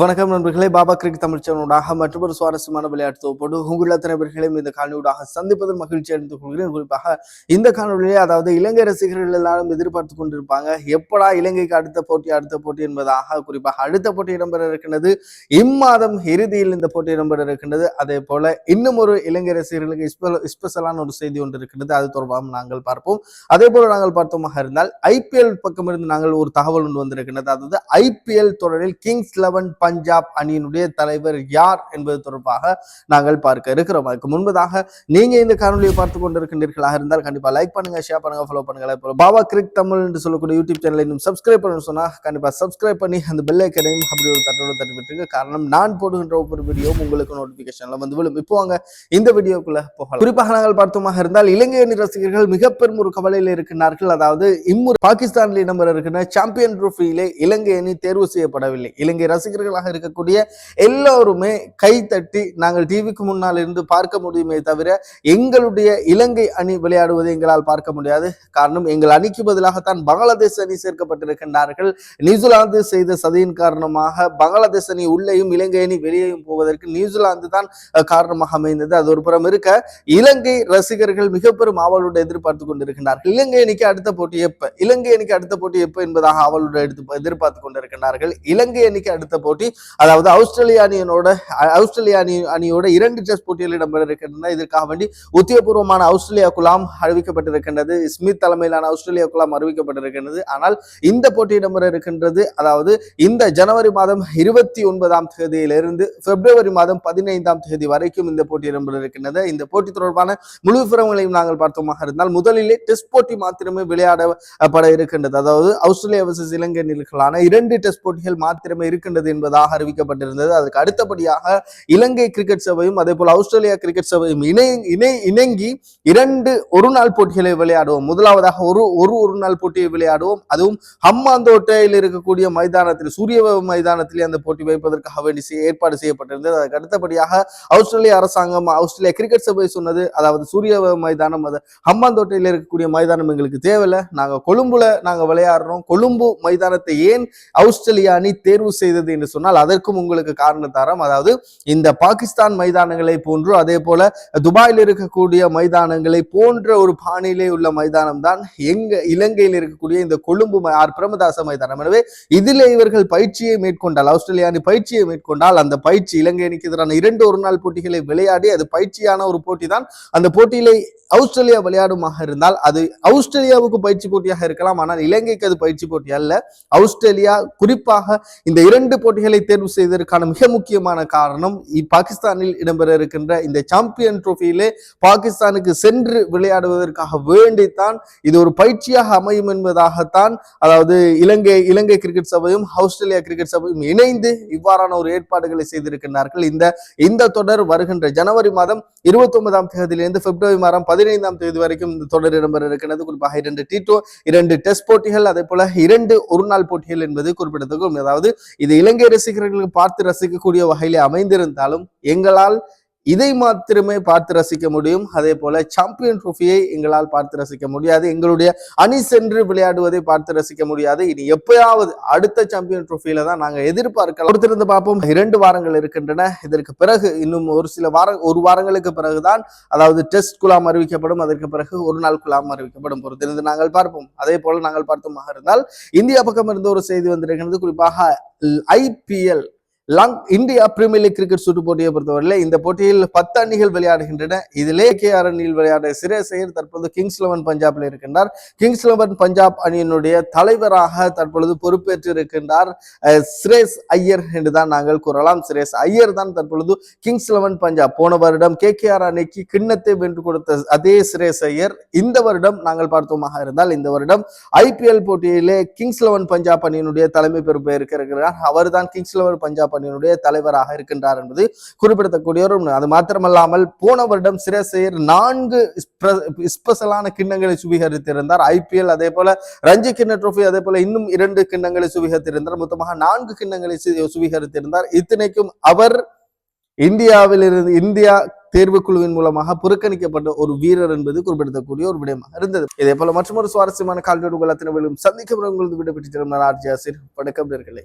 வணக்கம் நண்பர்களே. பாபா கிரிக் தமிழ் சேனலூடாக மற்றொரு சுவாரஸ்யமான விளையாட்டு தொகுப்போடு உங்கள் அத்தனை இந்த காணொலியூடாக சந்திப்பதில் மகிழ்ச்சி அடைந்து கொள்கிறேன். குறிப்பாக இந்த காணொலியிலே அதாவது இலங்கை ரசிகர்கள் எல்லாரும் எதிர்பார்த்து கொண்டிருப்பாங்க. எப்படா இலங்கைக்கு அடுத்த போட்டி அடுத்த போட்டி என்பதாக குறிப்பாக அடுத்த போட்டி இடம்பெற இருக்கின்றது. இம்மாதம் இறுதியில் இந்த போட்டி இடம்பெற இருக்கின்றது. அதே போல இன்னும் ஒரு இலங்கை ரசிகர்களுக்கு ஸ்பெஷலான ஒரு செய்தி ஒன்று இருக்கின்றது. அது தொடர்பாக நாங்கள் பார்ப்போம். அதே போல நாங்கள் பார்த்தோமாக இருந்தால் ஐபிஎல் பக்கம் இருந்து நாங்கள் ஒரு தகவல் ஒன்று வந்திருக்கின்றது. அதாவது ஐபிஎல் தொடரில் கிங்ஸ் லெவன் பஞ்சாப் அணியினுடைய தலைவர் யார் என்பது தொடர்பாக நாங்கள் பார்க்க இருக்கிறோம். அதுக்கு முன்பதாக நீங்க இந்த காணொலியை பார்த்து கொண்டிருக்கின்றீர்களாக இருந்தால் கண்டிப்பா லைக் பண்ணுங்க ஷேர் பண்ணுங்க ஃபாலோ பண்ணுங்க பாபா கிரிக் தமிழ் என்று சொல்லக்கூடிய யூடியூப் சேனலை இன்னும் சப்ஸ்கிரைப் பண்ணணும்னு சொன்னா கண்டிப்பா சப்ஸ்கிரைப் பண்ணி அந்த பெல் ஐக்கனையும் அப்படி ஒரு தட்டோட தட்டி விட்டுருங்க. காரணம் நான் போடுகின்ற ஒவ்வொரு வீடியோவும் உங்களுக்கு நோட்டிபிகேஷன்ல வந்து விழும். இப்போ வாங்க இந்த வீடியோக்குள்ள போகலாம். குறிப்பாக நாங்கள் பார்த்தோமாக இருந்தால் இலங்கை அணி ரசிகர்கள் மிக பெரும் ஒரு கவலையில் இருக்கிறார்கள் அதாவது இம்முறை பாகிஸ்தானில் இடம்பெற இருக்கின்ற சாம்பியன் ட்ரோஃபியிலே இலங்கை அணி தேர்வு செய்யப்படவில்லை. இலங்கை ரசிகர்கள் ரசிகர்களாக இருக்கக்கூடிய எல்லோருமே கை தட்டி நாங்கள் டிவிக்கு முன்னால் இருந்து பார்க்க முடியுமே தவிர எங்களுடைய இலங்கை அணி விளையாடுவதை எங்களால் பார்க்க முடியாது. காரணம் எங்கள் அணிக்கு பதிலாகத்தான் பங்களாதேஷ் அணி சேர்க்கப்பட்டிருக்கின்றார்கள். நியூசிலாந்து செய்த சதியின் காரணமாக பங்களாதேஷ் அணி உள்ளேயும் இலங்கை அணி வெளியேயும் போவதற்கு நியூசிலாந்து தான் காரணமாக அமைந்தது. அது ஒரு புறம் இருக்க இலங்கை ரசிகர்கள் மிக பெரும் ஆவலோடு எதிர்பார்த்து கொண்டிருக்கின்றார்கள். இலங்கை அணிக்கு அடுத்த போட்டி எப்ப? இலங்கை அணிக்கு அடுத்த போட்டி எப்ப என்பதாக ஆவலோடு எதிர்பார்த்து கொண்டிருக்கின்றார்கள். இலங்கை அணிக்கு அடுத்த போட்டி அதாவது ஆஸ்திரேலிய அணியினோட ஆஸ்திரேலிய அணி அணியோட இரண்டு டெஸ்ட் போட்டிகள் இடம்பெற இருக்கின்றன இதற்காக வேண்டி உத்தியபூர்வமான ஆஸ்திரேலியா குலாம் அறிவிக்கப்பட்டிருக்கின்றது. ஸ்மித் தலைமையிலான ஆஸ்திரேலியா குலாம் அறிவிக்கப்பட்டிருக்கின்றது. ஆனால் இந்த போட்டி இடம்பெற இருக்கின்றது அதாவது இந்த ஜனவரி மாதம் இருபத்தி ஒன்பதாம் தேதியிலிருந்து பிப்ரவரி மாதம் பதினைந்தாம் தேதி வரைக்கும் இந்த போட்டி இடம்பெற இருக்கின்றது இந்த போட்டி தொடர்பான முழு விவரங்களையும் நாங்கள் பார்த்தோமாக இருந்தால் முதலிலே டெஸ்ட் போட்டி மாத்திரமே விளையாடப்பட இருக்கின்றது. அதாவது ஆஸ்திரேலியா வர்சஸ் இலங்கை அணிகளுக்கான இரண்டு டெஸ்ட் போட்டிகள் மாத்திரமே இருக்கின்றது என்பதாக அறிவிக்கப்பட்டிருந்தது. அதுக்கு அடுத்தபடியாக இலங்கை கிரிக்கெட் சபையும் அதே போல் ஆஸ்திரேலியா கிரிக்கெட் சபையும் இணை இணை இணங்கி இரண்டு ஒரு நாள் போட்டிகளை விளையாடுவோம். முதலாவதாக ஒரு ஒரு ஒரு நாள் போட்டியை விளையாடுவோம். அதுவும் ஹம்மாந்தோட்டையில் இருக்கக்கூடிய மைதானத்தில் சூரிய மைதானத்திலே அந்த போட்டி வைப்பதற்காக வேண்டி ஏற்பாடு செய்யப்பட்டிருந்தது. அதுக்கு அடுத்தபடியாக ஆஸ்திரேலிய அரசாங்கம் ஆஸ்திரேலியா கிரிக்கெட் சபை சொன்னது அதாவது சூரிய மைதானம் அது ஹம்மாந்தோட்டையில் இருக்கக்கூடிய மைதானம் எங்களுக்கு தேவையில்லை. நாங்க கொழும்புல நாங்க விளையாடுறோம். கொழும்பு மைதானத்தை ஏன் ஆஸ்திரேலியா அணி தேர்வு செய்தது என்று சொன்னால் அதற்கும் உங்களுக்கு காரணத்தாரம் அதாவது இந்த பாகிஸ்தான் மைதானங்களை போன்று அதே போல துபாயில் இருக்கக்கூடிய மைதானங்களை போன்ற ஒரு பாணியிலே உள்ள மைதானம் தான் எங்க இலங்கையில் இருக்கக்கூடிய இந்த கொழும்பு ஆர். பிரமதாச மைதானம். எனவே இதிலே இவர்கள் பயிற்சியை மேற்கொண்டால் ஆஸ்திரேலியா அணி பயிற்சியை மேற்கொண்டால் அந்த பயிற்சி இலங்கை அணிக்கு எதிரான இரண்டு ஒரு நாள் போட்டிகளை விளையாடி அது பயிற்சியான ஒரு போட்டி தான். அந்த போட்டியிலே ஆஸ்திரேலியா விளையாடுமாக இருந்தால் அது ஆஸ்திரேலியாவுக்கு பயிற்சி போட்டியாக இருக்கலாம். ஆனால் இலங்கைக்கு அது பயிற்சி போட்டி அல்ல. ஆஸ்திரேலியா குறிப்பாக இந்த இரண்டு போட்டிகளை தேர்வு செய்ததற்கான மிக முக்கியமான காரணம் பாகிஸ்தானில் இடம்பெற இருக்கின்ற இந்த சாம்பியன் ட்ரோஃபியிலே பாகிஸ்தானுக்கு சென்று விளையாடுவதற்காக வேண்டித்தான் இது ஒரு பயிற்சியாக அமையும் என்பதாகத்தான் அதாவது இலங்கை இலங்கை கிரிக்கெட் சபையும் ஆஸ்திரேலியா கிரிக்கெட் சபையும் இணைந்து இவ்வாறான ஒரு ஏற்பாடுகளை செய்திருக்கின்றார்கள். இந்த இந்த தொடர் வருகின்ற ஜனவரி மாதம் இருபத்தி ஒன்பதாம் தேதியிலிருந்து பிப்ரவரி மாதம் பதினைந்தாம் தேதி வரைக்கும் இந்த தொடர் இடம்பெற இருக்கிறது குறிப்பாக இரண்டு டி டூ இரண்டு டெஸ்ட் போட்டிகள் அதே போல இரண்டு ஒரு நாள் போட்டிகள் என்பது குறிப்பிடத்தக்கும் அதாவது இது இலங்கை ரசிகர்களுக்கு பார்த்து ரசிக்கக்கூடிய வகையிலே அமைந்திருந்தாலும் எங்களால் இதை மாத்திரமே பார்த்து ரசிக்க முடியும். அதே போல சாம்பியன் ட்ரோஃபியை எங்களால் பார்த்து ரசிக்க முடியாது. எங்களுடைய அணி சென்று விளையாடுவதை பார்த்து ரசிக்க முடியாது. இனி எப்பயாவது அடுத்த சாம்பியன் ட்ரோஃபியில தான் நாங்கள் எதிர்பார்க்கலாம். பொறுத்திருந்து பார்ப்போம். இரண்டு வாரங்கள் இருக்கின்றன. இதற்கு பிறகு இன்னும் ஒரு சில வார ஒரு வாரங்களுக்கு பிறகுதான் அதாவது டெஸ்ட் குலாம் அறிவிக்கப்படும். அதற்கு பிறகு ஒரு நாள் குலாம் அறிவிக்கப்படும். பொறுத்திருந்து நாங்கள் பார்ப்போம். அதே போல நாங்கள் பார்த்தோமாக இருந்தால் இந்தியா பக்கம் இருந்து ஒரு செய்தி வந்திருக்கிறது. குறிப்பாக ஐபிஎல் லங் இந்தியா பிரீமியர் லீக் கிரிக்கெட் சுற்று போட்டியை பொறுத்தவரையில் இந்த போட்டியில் பத்து அணிகள் விளையாடுகின்றன. இதிலே கே ஆர் அணியில் விளையாட சிரேஸ் ஐயர் தற்பொழுது கிங்ஸ் லெவன் பஞ்சாப்ல இருக்கின்றார். கிங்ஸ் லெவன் பஞ்சாப் அணியினுடைய தலைவராக தற்பொழுது பொறுப்பேற்று இருக்கின்றார் சிரேஸ் ஐயர் என்றுதான் நாங்கள் கூறலாம். சிரேஸ் ஐயர் தான் தற்பொழுது கிங்ஸ் லெவன் பஞ்சாப். போன வருடம் கே கே ஆர் அணிக்கு கிண்ணத்தை வென்று கொடுத்த அதே சிரேஸ் ஐயர். இந்த வருடம் நாங்கள் பார்த்தோமாக இருந்தால் இந்த வருடம் ஐபிஎல் போட்டியிலே கிங்ஸ் லெவன் பஞ்சாப் அணியினுடைய தலைமை பொறுப்பை இருக்கிறார். அவர் தான் கிங்ஸ் லெவன் பஞ்சாப் பணியினுடைய தலைவராக இருக்கின்றார் என்பது குறிப்பிடத்தக்கூடிய ஒரு அது மாத்திரமல்லாமல் போன வருடம் சிரசேர் நான்கு ஸ்பெஷலான கிண்ணங்களை சுவீகரித்திருந்தார். ஐபிஎல் அதே போல ரஞ்சி கிண்ண ட்ரோஃபி அதே போல இன்னும் இரண்டு கிண்ணங்களை சுவீகரித்திருந்தார். மொத்தமாக நான்கு கிண்ணங்களை சுவீகரித்திருந்தார். இத்தனைக்கும் அவர் இந்தியாவில் இருந்து இந்தியா தேர்வுக்குழுவின் மூலமாக புறக்கணிக்கப்பட்ட ஒரு வீரர் என்பது குறிப்பிடத்தக்கூடிய ஒரு விடயமாக இருந்தது. இதே போல மற்றொரு சுவாரஸ்யமான கால்நடை உங்கள் அத்தனை பேரும் சந்திக்க உங்களது விடைபெற்று ஆர்ஜி ஆசிர் வணக்கம் நேர்களே.